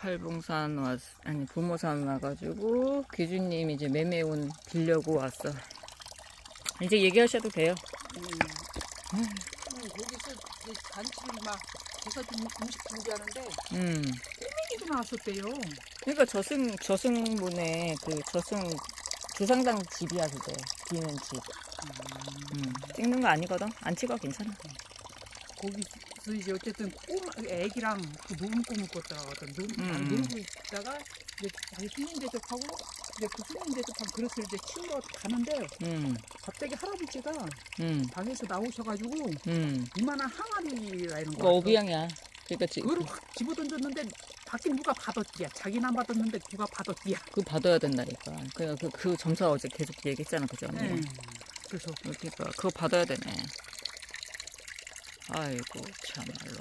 팔봉산 왔 아니 부모산 와가지고 귀주님 이제 매매운 빌려고 왔어. 이제 얘기하셔도 돼요. 음, 거기서 이제 잔치를 막 제사 좀 음식 준비하는데 음. 꼬맹이도 나왔었대요. 그러니까 저승 저승문에 그 저승 주상당 집이야 그게 비는 집. 음. 찍는 거 아니거든. 안 찍어 괜찮아. 거기서 이제 어쨌든 꼬마 애기랑 그 노은 꿈을 꿨더라거든. 노은 음. 놀고 있다가 이제 자기 수님 대접하고 이제 그 수님 대접한 그릇을 이제 치우러 가는데 음. 갑자기 할아버지가 음. 방에서 나오셔가지고 음. 이만한 항아리라 이런 그거 거. 오비양이야. 그러니까 지, 그걸 확 집어던졌는데 밖에 누가 받았디야. 자기는 안 받았는데 누가 받았디야. 그거 받아야 된다니까. 그, 그, 그 점사 어제 계속 얘기했잖아, 그죠? 언니? 네. 그래서 그러니까 그거 받아야 되네. 아이고 참말로.